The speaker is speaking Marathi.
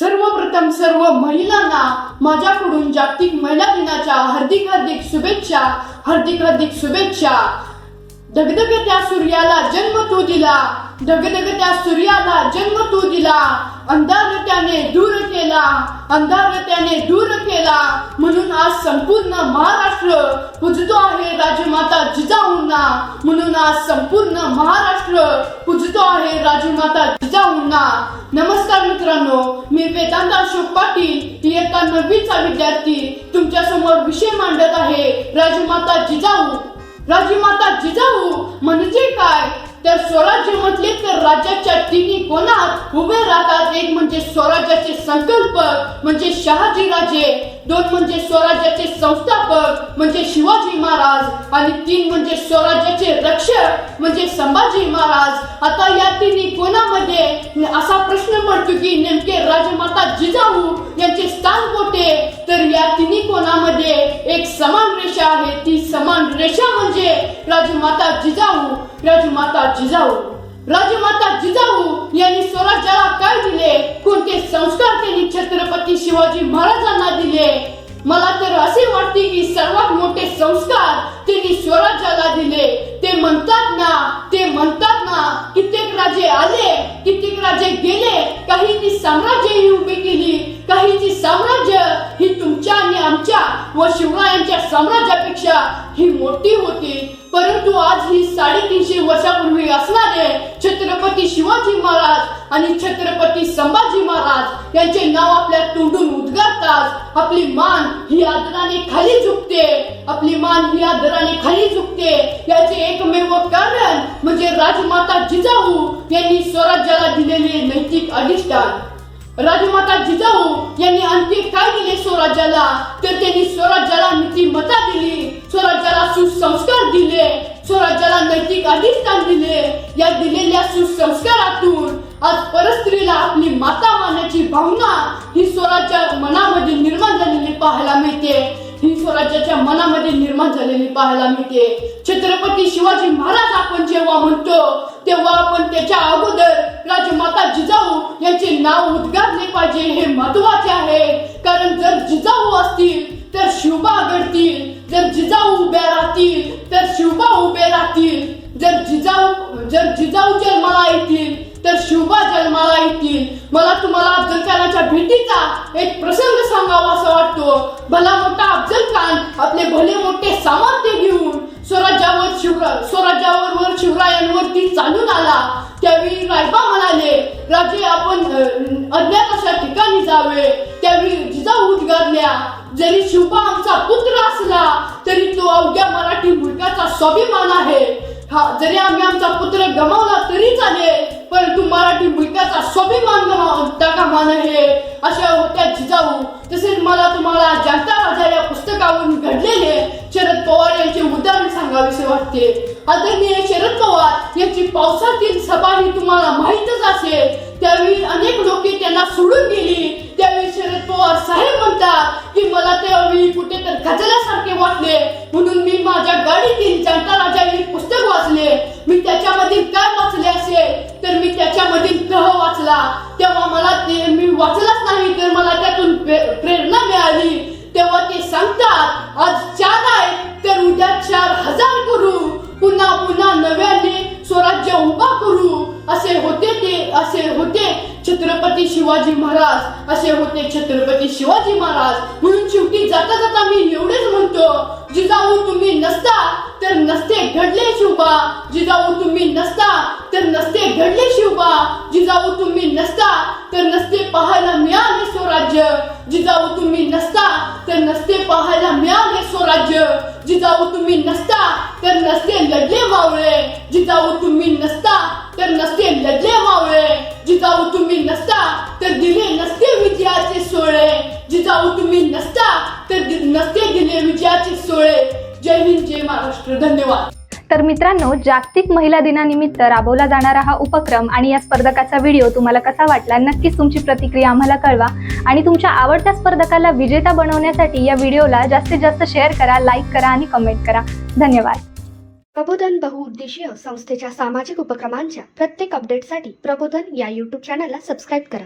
सर्वप्रथम सर्व महिलांना माझ्याकडून जागतिक महिला दिनाच्या हार्दिक हार्दिक शुभेच्छा हार्दिक हार्दिक शुभेच्छा. धगधगत्या सूर्याला जन्म तू दिला. धगधगत्या सूर्याला जन्म तू दिला. अंधार त्याने दूर केला. अंधार त्याने दूर केला. म्हणून आज संपूर्ण महाराष्ट्र पूजतो आहे राजमाता जिजाऊंना. म्हणून आज संपूर्ण महाराष्ट्र आहे राजू माता जिजाऊंना नमस्कार मित्रांनो मी वेदांत अशोक पाटील इयत्ता नववीचा विद्यार्थी. तुमच्यासमोर विषय मांडत आहे राजमाता जिजाऊ. राजमाता जिजाऊ म्हणजे काय? तर स्वराज्य म्हटले तर राज्याच्या तिन्ही कोणात उभे राहतात? एक म्हणजे स्वराज्याचे संकल्पक म्हणजे शहाजी राजे. दोन म्हणजे स्वराज्याचे संस्थापक म्हणजे शिवाजी महाराज. आणि तीन म्हणजे स्वराज्याचे रक्षक म्हणजे संभाजी महाराज. आता या तिन्ही कोणामध्ये? असा प्रश्न पडतो की नेमके राजमाता जिजाऊ यांचे स्थान कोठे? तर या तिन्ही कोणामध्ये एक समान रेषा आहे. ती समान रेषा म्हणजे राजमाता जिजाऊ राजमाता जिजाऊ राजमाता जिजाऊ यांनी स्वराज्याला काय दिले? कोणते संस्कार त्यांनी छत्रपती शिवाजी महाराजांना दिले? मला तर असे वाटते की सर्वात मोठे संस्कार त्यांनी स्वराज्याला दिले. ते म्हणतात ना ते म्हणतात ना कित्येक राजे आले कित्येक राजे गेले काहींनी साम्राज्य ही उभी केली काहींची साम्राज्य ही तुमच्या आणि आमच्या व शिवरायांच्या साम्राज्यापेक्षा ही मोठी होती. परंतु आज ही साडेतीनशे वर्षापूर्वी असणारे छत्रपती शिवाजी महाराज आणि छत्रपती संभाजी महाराज यांचे नाव आपल्या तोंडून उद्गारतात. आपली मान ही आदराने खाली झुकते. आपली मान ही आदराने खाली झुकते. याचे एकमेव कारण म्हणजे राजमाता जिजाऊ यांनी स्वराज्याला दिलेले नैतिक अधिष्ठान. राजमाता जिजाऊ यांनी आणखी काय दिले स्वराज्याला? तर त्यांनी स्वराज्याला नीतिमत्ता दिली स्वराज्याला सुसंस्कार दिले स्वराज्याला नैतिक अधिष्ठान दिले. या दिलेल्या सुसंस्कारातून आज परस्त्रीला आपली माता मानण्याची भावना ही स्वराज्या मनामध्ये निर्माण झालेली पाहायला मिळते. ही स्वराज्याच्या मनामध्ये निर्माण झालेली पाहायला मिळते. छत्रपती शिवाजी महाराज आपण जेव्हा म्हणतो तेव्हा आपण त्याच्या अगोदर राजमाता जिजाऊ यांचे नाव उद्गारले पाहिजे हे महत्त्वाचे आहे. कारण जर जिजाऊ असतील तर शिवबा घडतील जर जिजाऊ उभ्या राहतील तर शिवबा उभे राहतील. जर जिजाऊ जर जिजाऊ जन्माला येतील तर शिवबा जन्माला येतील. मला तुम्हाला अफजल खानाच्या भेटीचा एक प्रसंग सांगावा असा वाटतो. भला मोठा अफजल खान आपले भले मोठे सामर्थ्य घेऊन स्वराज्यावर शिवराय स्वराज्यावर वर शिवरायांवरती चालून आला. त्यावेळी रायबा म्हणाले राजे आपण अं, अज्ञात अशा ठिकाणी जावे. त्यावेळी जिजाऊ उद्गारल्या जरी शिवबा आमचा पुत्र असला तरी तो अवघ्या मराठी मुलगाचा स्वाभिमान आहे. हा जरी आम्ही आमचा पुत्र गमावला तरी चालेल परंतु मराठी मुलगाचा स्वाभिमान गमावता कामा नये अशा होत्या जिजाऊ. तसेच मला तुम्हाला जनता राजा या पुस्तकावरून घडलेले शरद पवार यांचे उदाहरण सांगावेसे वाटते. आदरणीय शरद पवार यांची पावसातील सभा ही तुम्हाला माहीतच असेल. त्यावेळी अनेक लोक त्यांना सोडून गेली. त्यावेळी शरद पवार साहेब म्हणतात की मला त्यावेळी कुठे तर गजल्यासारखे वाटले. म्हणून मी माझ्या गाडीतील जनता राजा हे पुस्तक वाचले. मी त्याच्यामधील काय वाचले असेल? तर मी त्याच्यामधील तह वाचला. तेव्हा मला ते मी वाचलाच नाही तर मला त्यातून प्रे- प्रेरणा मिळाली. तेव्हा ते सांगतात आज चार आहे तर उद्या चार हजार करू. पुन्हा पुन्हा नव्याने स्वराज्य उभा करू. असे होते ते असे होते. छत्रपती शिवाजी महाराज. असे होते छत्रपती शिवाजी महाराज. म्हणून शेवटी जाता जाता मी एवढेच म्हणतो जिजाऊ तुम्ही नसता तर नसते घडले शिवबा. जिजाऊ तुम्ही नसता तर नसते घडले शिवबा. जिजाऊ तुम्ही नसता तर नसते पाहायला मिळाले स्वराज्य. जिजाऊ तुम्ही नसता तर नसते पाहायला मिळाले स्वराज्य. जिजाऊ तुम्ही नसता तर नसते लढले मावळे. जिजाऊ तुम्ही नसता तर नसते लढले मावळे. जिजाऊ तुम्ही नसता तर दिले नसते विजयाचे सोळे. जिजाऊ तुम्ही नसता तर नसते दिले विजयाचे सोळे. जय हिंद जय महाराष्ट्र. धन्यवाद. तर मित्रांनो जागतिक महिला दिनानिमित्त राबवला जाणारा हा उपक्रम आणि या स्पर्धकाचा व्हिडिओ तुम्हाला कसा वाटला नक्कीच तुमची प्रतिक्रिया आम्हाला कळवा. आणि तुमच्या आवडत्या स्पर्धकाला विजेता बनवण्यासाठी या व्हिडिओला जास्तीत जास्त शेअर करा लाईक करा आणि कमेंट करा. धन्यवाद. प्रबोधन बहुउद्देशीय संस्थेच्या सामाजिक उपक्रमांच्या प्रत्येक अपडेटसाठी प्रबोधन या यूट्यूब चॅनलला सबस्क्राईब करा.